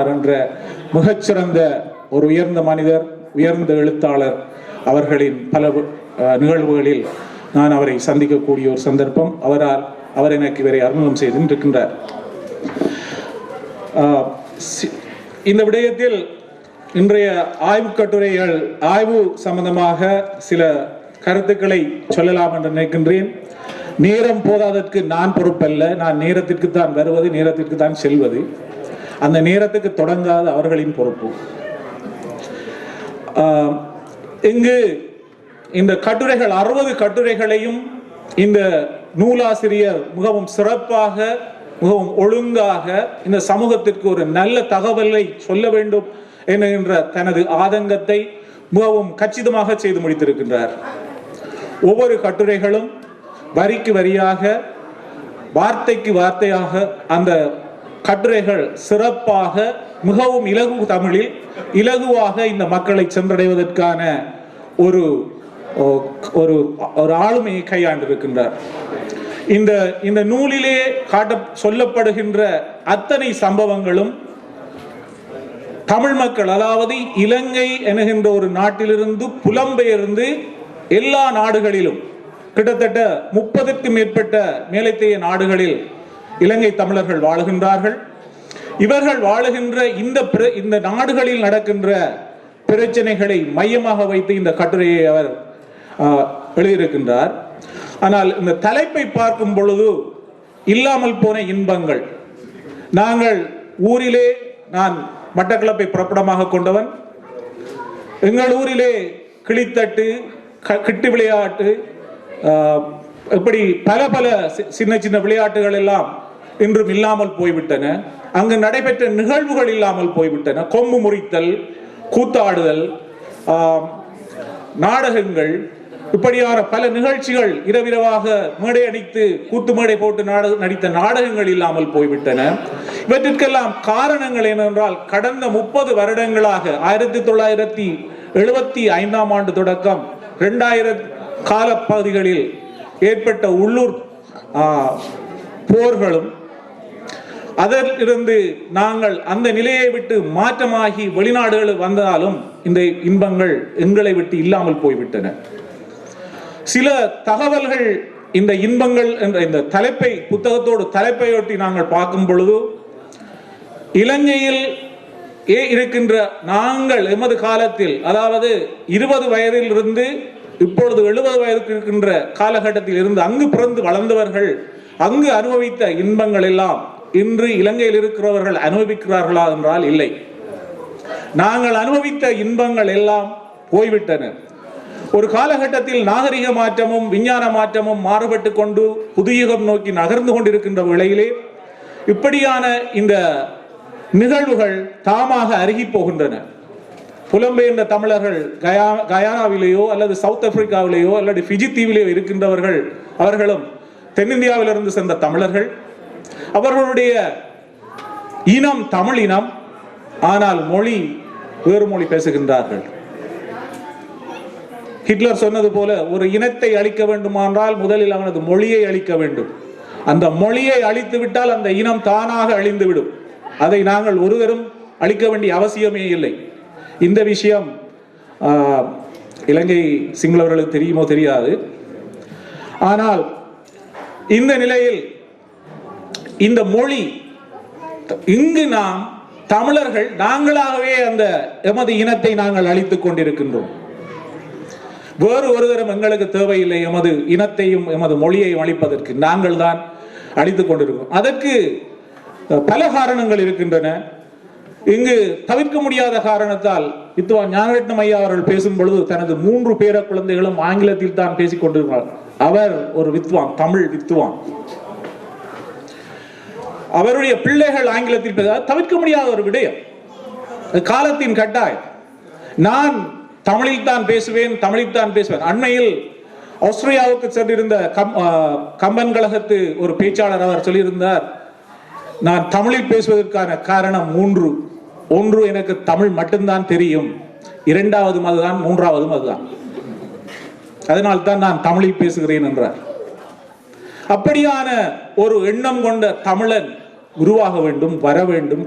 என்ற மிகச்சிறந்த ஒரு உயர்ந்த மனிதர் உயர்ந்த எழுத்தாளர் அவர்களின் பல நிகழ்வுகளில் நான் அவரை சந்திக்கக்கூடிய ஒரு சந்தர்ப்பம். அவரால் அவர் எனக்கு இவரை அறிமுகம் செய்து இருக்கின்றார் இந்த விடயத்தில் இன்றைய ஆய்வு கட்டுரைகள் ஆய்வு சம்பந்தமாக சில கருத்துக்களை சொல்லலாம் என்று நினைக்கின்றேன். நேரம் போதாதற்கு நான் பொறுப்பல்ல. நான் நேரத்திற்கு தான் வருவது நேரத்திற்கு தான் செல்வது. அந்த நேரத்துக்கு தொடங்காத அவர்களின் பொறுப்பு. ஆஹ், இங்கு இந்த கட்டுரைகள் அறுபது கட்டுரைகளையும் இந்த நூலாசிரியர் மிகவும் சிறப்பாக மிகவும் ஒழுங்காக இந்த சமூகத்திற்கு ஒரு நல்ல தகவலை சொல்ல வேண்டும் என்கின்ற தனது ஆதங்கத்தை மிகவும் கச்சிதமாக செய்து முடித்திருக்கின்றார். ஒவ்வொரு கட்டுரைகளும் வரிக்கு வரியாக வார்த்தைக்கு வார்த்தையாக அந்த கட்டுரைகள் சிறப்பாக மிகவும் இலகு தமிழில் இலகுவாக இந்த மக்களை சென்றடைவதற்கான ஒரு ஓ- ஒரு ஒரு ஆளுமையை கையாண்டிருக்கின்றார். இந்த இந்த நூலிலே காட்ட சொல்லப்படுகின்ற அத்தனை சம்பவங்களும் தமிழ் மக்கள் அதாவது இலங்கை என்கின்ற ஒரு நாட்டிலிருந்து புலம்பெயர்ந்து எல்லா நாடுகளிலும் கிட்டத்தட்ட முப்பதுக்கு மேற்பட்ட மேலைத்தேய நாடுகளில் இலங்கை தமிழர்கள் வாழுகின்றார்கள். இவர்கள் வாழுகின்ற இந்த பிர- இந்த நாடுகளில் நடக்கின்ற பிரச்சனைகளை மையமாக வைத்து இந்த கட்டுரையை அவர் எழுதியிருக்கின்றார். ஆனால் இந்த தலைப்பை பார்க்கும் பொழுது இல்லாமல் போன இன்பங்கள். நாங்கள் ஊரிலே நான் மட்டக்களப்பை புறப்படமாக கொண்டவன். எங்கள் ஊரிலே கிளித்தட்டு க- கிட்டு விளையாட்டு இப்படி பல பல சி- சின்ன சின்ன விளையாட்டுகள் எல்லாம் இன்றும் இல்லாமல் போய்விட்டன. அங்கு நடைபெற்ற நிகழ்வுகள் இல்லாமல் போய்விட்டன. கொம்பு முறித்தல் கூத்தாடுதல் நாடகங்கள் இப்படியான பல நிகழ்ச்சிகள் இரவிரவாக மேடை அடித்து கூத்து மேடை போட்டு நாடக நடித்த நாடகங்கள் இல்லாமல் போய்விட்டன. இவற்றிற்கெல்லாம் காரணங்கள் ஏனென்றால் கடந்த முப்பது வருடங்களாக ஆயிரத்தி தொள்ளாயிரத்தி எழுபத்தி ஐந்தாம் ஆண்டு தொடக்கம் இரண்டாயிரம் காலப்பகுதிகளில் ஏற்பட்ட உள்ளூர் போர்களும் அதிலிருந்து நாங்கள் அந்த நிலையை விட்டு மாற்றமாகி வெளிநாடுகள் வந்தாலும் இந்த இன்பங்கள் எங்களை விட்டு இல்லாமல் போய்விட்டன. சில தகவல்கள் இந்த இன்பங்கள் என்ற இந்த தலைப்பை புத்தகத்தோடு தலைப்பையொட்டி நாங்கள் பார்க்கும் பொழுது இலங்கையில் ஏ இருக்கின்ற நாங்கள் எமது காலத்தில் அதாவது இருபது வயதில் இருந்து இப்பொழுது எழுபது வயதுக்கு இருக்கின்ற காலகட்டத்தில் இருந்து அங்கு பிறந்து வளர்ந்தவர்கள் அங்கு அனுபவித்த இன்பங்கள் எல்லாம் இன்று இலங்கையில் இருக்கிறவர்கள் அனுபவிக்கிறார்களா என்றால் இல்லை. நாங்கள் அனுபவித்த இன்பங்கள் எல்லாம் போய்விட்டன. ஒரு காலகட்டத்தில் நாகரிக மாற்றமும் விஞ்ஞான மாற்றமும் மாறுபட்டு கொண்டு புதுயுகம் நோக்கி நகர்ந்து கொண்டிருக்கின்ற வேளையிலே இப்படியான இந்த நிகழ்வுகள் தாமாக அருகி போகின்றன. புலம்பெயர்ந்த தமிழர்கள் கயா கயானாவிலேயோ அல்லது சவுத் ஆப்பிரிக்காவிலேயோ அல்லது ஃபிஜி தீவிலேயோ இருக்கின்றவர்கள் அவர்களும் தென்னிந்தியாவிலிருந்து சென்ற தமிழர்கள் அவர்களுடைய இனம் தமிழ் இனம் ஆனால் மொழி வேறு மொழி பேசுகின்றார்கள். ஹிட்லர் சொன்னது போல ஒரு இனத்தை அழிக்க வேண்டுமானால் முதலில் அவனது மொழியை அழிக்க வேண்டும். அந்த மொழியை அழித்து விட்டால் அந்த இனம் தானாக அழிந்து விடும் அதை நாங்கள் ஒருவரும் அழிக்க வேண்டிய அவசியமே இல்லை. இந்த விஷயம் ஆஹ், இலங்கை சிங்களவர்களுக்கு தெரியுமோ தெரியாது. ஆனால் இந்த நிலையில் இந்த மொழி இங்கு நாம் தமிழர்கள் நாங்களாகவே அந்த எமது இனத்தை நாங்கள் அழித்துக் கொண்டிருக்கின்றோம். வேறு ஒருவரும் எங்களுக்கு தேவையில்லை எமது இனத்தையும் எமது மொழியையும் அழிப்பதற்கு. நாங்கள் தான் அழித்துக் கொண்டிருக்கிறோம். அதற்கு பல காரணங்கள் இருக்கின்றன. இங்கு தவிர்க்க முடியாத காரணத்தால் இத்துவா ஞானரட்னம் ஐயா அவர்கள் பேசும் பொழுது தனது மூன்று பேர குழந்தைகளும் ஆங்கிலத்தில் தான் பேசிக் கொண்டிருக்கிறார் அவர் ஒரு வித்வான் தமிழ் வித்வான். அவருடைய பிள்ளைகள் ஆங்கிலத்தில் தவிர்க்க முடியாத ஒரு விடயம். காலத்தின் கட்டாயம். நான் தமிழில் தான் பேசுவேன் தமிழில் தான் பேசுவேன். அண்மையில் ஆஸ்திரேலியாவுக்கு சென்றிருந்த கம் கம்பன் கழகத்து ஒரு பேச்சாளர் அவர் சொல்லியிருந்தார் நான் தமிழில் பேசுவதற்கான காரணம் மூன்று. ஒன்று எனக்கு தமிழ் மட்டும்தான் தெரியும். இரண்டாவது அதுதான் மூன்றாவதும் அதுதான். அதனால் தான் நான் தமிழில் பேசுகிறேன் என்றார். அப்படியான ஒரு எண்ணம் கொண்ட தமிழன் உருவாக வேண்டும் வர வேண்டும்.